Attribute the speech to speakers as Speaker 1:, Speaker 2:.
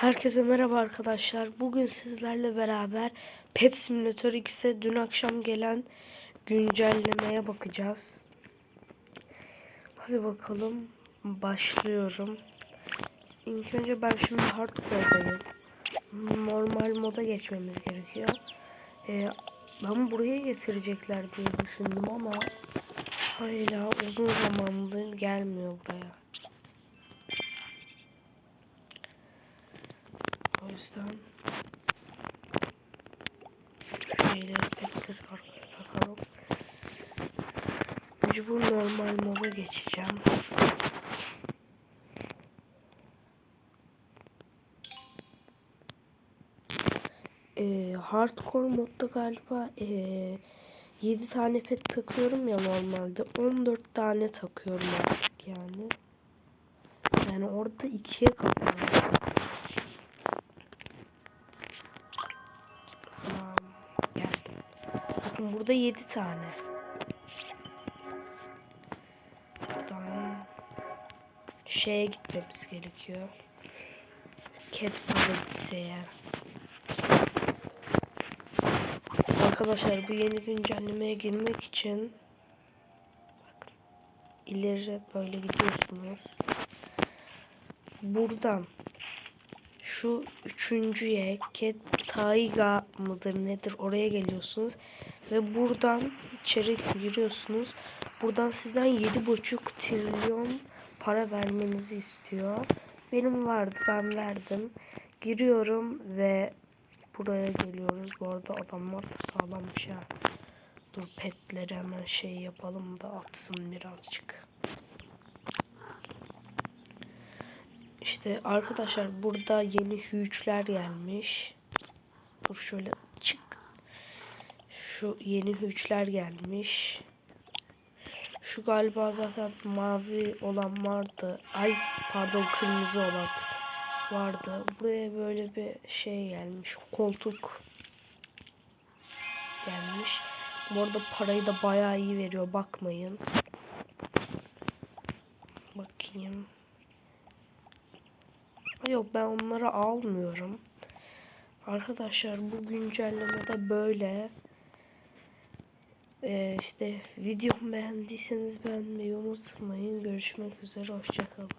Speaker 1: Herkese merhaba arkadaşlar. Bugün sizlerle beraber Pet Simulator X'e dün akşam gelen güncellemeye bakacağız. Hadi bakalım. Başlıyorum. İlk önce ben şimdi hardcore'dayım. Normal moda geçmemiz gerekiyor. Ee, ben buraya getirecekler diye düşündüm ama hala uzun zamandır gelmiyor buraya. Yüzden şeyleri petleri arkaya takalım. Mecbur normal moda geçeceğim. Ee, hardcore modda galiba ee, 7 tane pet takıyorum ya normalde 14 tane takıyorum artık yani. Yani orada ikiye katlanıyor. Bakın burada 7 tane. Buradan şeye gitmemiz gerekiyor. Cat Paradise'ye. Arkadaşlar bu yeni güncellemeye girmek için bakın ileri böyle gidiyorsunuz. Buradan şu üçüncüye Ket Taiga mıdır nedir oraya geliyorsunuz ve buradan içeri giriyorsunuz. Buradan sizden yedi buçuk trilyon para vermenizi istiyor. Benim vardı ben verdim. Giriyorum ve buraya geliyoruz. Bu arada adamlar da sağlammış ha. Dur petleri hemen şey yapalım da atsın birazcık. İşte arkadaşlar burada yeni hüçler gelmiş. Dur şöyle çık. Şu yeni hüçler gelmiş. Şu galiba zaten mavi olan vardı. Ay pardon kırmızı olan vardı. Buraya böyle bir şey gelmiş. Koltuk gelmiş. Bu arada parayı da bayağı iyi veriyor. Bakmayın. Bakayım. Yok ben onları almıyorum. Arkadaşlar bu güncellemede böyle. Ee, işte videomu beğendiyseniz beğenmeyi unutmayın. Görüşmek üzere. Hoşçakalın.